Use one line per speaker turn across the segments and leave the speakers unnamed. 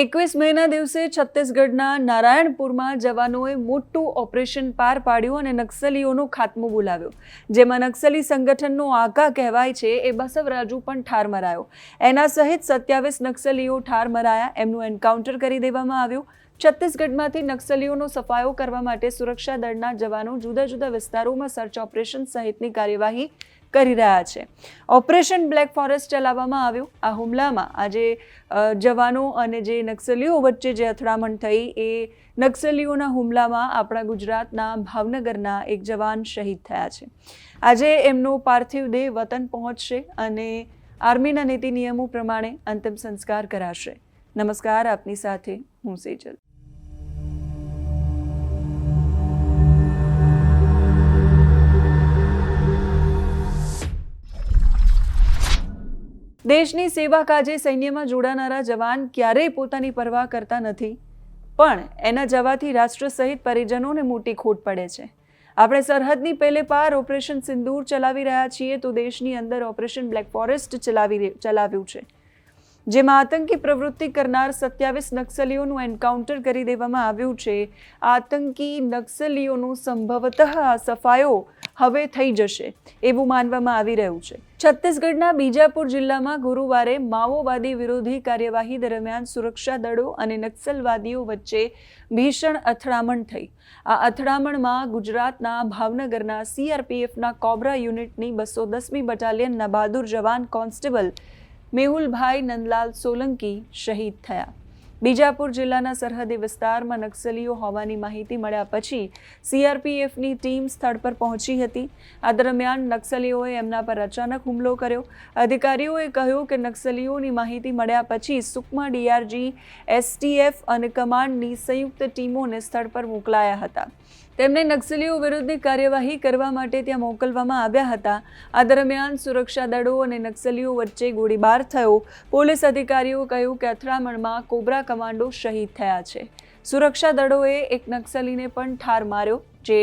એકવીસ મેના દિવસે છત્તીસગઢના નારાયણપુરમાં જવાનોએ મોટું ઓપરેશન પાર પાડ્યું અને નક્સલીઓનો ખાત્મો બોલાવ્યો. જેમાં નક્સલી સંગઠનનો આકા કહેવાય છે, એ બસવરાજુ પણ ઠાર મરાયો. એના સહિત સત્યાવીસ નક્સલીઓ ઠાર મરાયા, એમનું એન્કાઉન્ટર કરી દેવામાં આવ્યું. છત્તીસગઢમાંથી નક્સલીઓનો સફાયો કરવા માટે સુરક્ષા દળના જવાનો જુદા જુદા વિસ્તારોમાં સર્ચ ઓપરેશન સહિતની કાર્યવાહી કરી રહ્યા છે. ઓપરેશન બ્લેક ફોરેસ્ટ ચલાવવામાં આવ્યું. આ હુમલામાં આજે જવાનો અને જે નક્સલીઓ વચ્ચે જે અથડામણ થઈ એ નક્સલીઓના હુમલામાં આપણા ગુજરાતના ભાવનગરના એક જવાન શહીદ થયા છે. આજે એમનો પાર્થિવ દેહ વતન પહોંચશે અને આર્મીના નીતિ નિયમો પ્રમાણે અંતિમ સંસ્કાર કરાશે. નમસ્કાર, આપની સાથે હું સેજલ. દેશની સેવા કાજે સૈન્યમાં જોડાનારા જવાન ક્યારેય પોતાની પરવાહ કરતા નથી. પણ એના જવાથી રાષ્ટ્ર સહિત પરિજનોને મોટી ખોટ પડે છે. આપણે સરહદની પેલે પાર ઓપરેશન સિંદૂર ચલાવી રહ્યા છીએ તો દેશની અંદર ઓપરેશન બ્લેક ફોરેસ્ટ ચલાવી ચલાવ્યું છે. જેમાં આતંકી પ્રવૃત્તિ કરનાર સત્યાવીસ નક્સલીઓનું એન્કાઉન્ટર કરી દેવામાં આવ્યું છે. આતંકી નક્સલીઓનું સંભવતઃ સફાયો હવે થઈ જશે, એવું માનવામાં આવી રહ્યું છે. છત્તીસગઢના બીજાપુર જિલ્લામાં ગુરુવારે માઓવાદી વિરોધી કાર્યવાહી દરમિયાન સુરક્ષા દળો અને નક્સલવાદીઓ વચ્ચે ભીષણ અથડામણ થઈ. આ અથડામણમાં ગુજરાતના ભાવનગરના સીઆરપીએફના કોબ્રા યુનિટની બસો દસમી બટાલિયનના બહાદુર જવાન કોન્સ્ટેબલ મેહુલભાઈ નંદલાલ સોલંકી શહીદ થયા. બીજાપુર જિલ્લાના સરહદી વિસ્તારમાં નક્સલીઓ હોવાની માહિતી મળ્યા પછી સીઆરપીએફની ટીમ સ્થળ પર પહોંચી હતી. આ દરમિયાન નક્સલીઓએ એમના પર અચાનક હુમલો કર્યો. અધિકારીઓએ કહ્યું કે નક્સલીઓની માહિતી મળ્યા પછી સુકમા ડીઆરજી, એસટીએફ અને કમાન્ડની સંયુક્ત ટીમોને સ્થળ પર મોકલાયા હતા. તેમને નક્સલીઓ વિરુદ્ધની કાર્યવાહી કરવા માટે ત્યાં મોકલવામાં આવ્યા હતા. આ દરમિયાન સુરક્ષા દળો અને નક્સલીઓ વચ્ચે ગોળીબાર થયો. પોલીસ અધિકારીઓ કહ્યું કે અથડામણમાં કોબરા કમાન્ડો શહીદ થયા છે. સુરક્ષા દળોએ એક નક્સલીને પણ ઠાર માર્યો, જે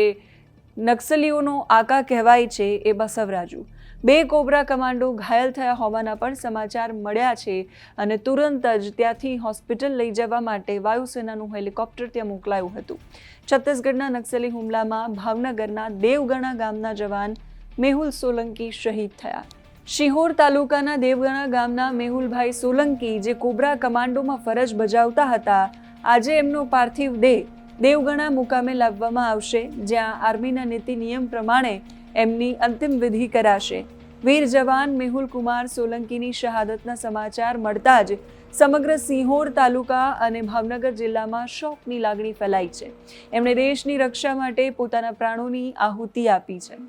નક્સલીઓનો આકા કહેવાય છે એ બસવરાજુ. બે કોબરા કમાન્ડો ઘાયલ થયા હોવાના પણ સમાચાર મળ્યા છે અને તુરંત જ ત્યાંથી હોસ્પિટલ લઈ જવા માટે વાયુસેનાનું હેલિકોપ્ટર ત્યાં મોકલાયું હતું. છત્તીસગઢના નક્સલી હુમલામાં ભાવનગરના દેવગણા ગામના જવાન મેહુલ સોલંકી શહીદ થયા. શિહોર તાલુકાના દેવગણા ગામના મેહુલભાઈ સોલંકી જે કોબરા કમાન્ડોમાં ફરજ બજાવતા હતા, આજે એમનો પાર્થિવ દેહ દેવગણા મુકામે લાવવામાં આવશે, જ્યાં આર્મીના નીતિ નિયમ પ્રમાણે એમની અંતિમ વિધિ કરાશે. વીર જવાન મેહુલ કુમાર સોલંકીની શહાદતના સમાચાર મળતા જ સમગ્ર સિંહોર તાલુકા અને ભાવનગર જિલ્લામાં શોકની લાગણી ફેલાઈ છે. એમણે દેશની રક્ષા માટે પોતાના પ્રાણોની આહુતિ આપી છે.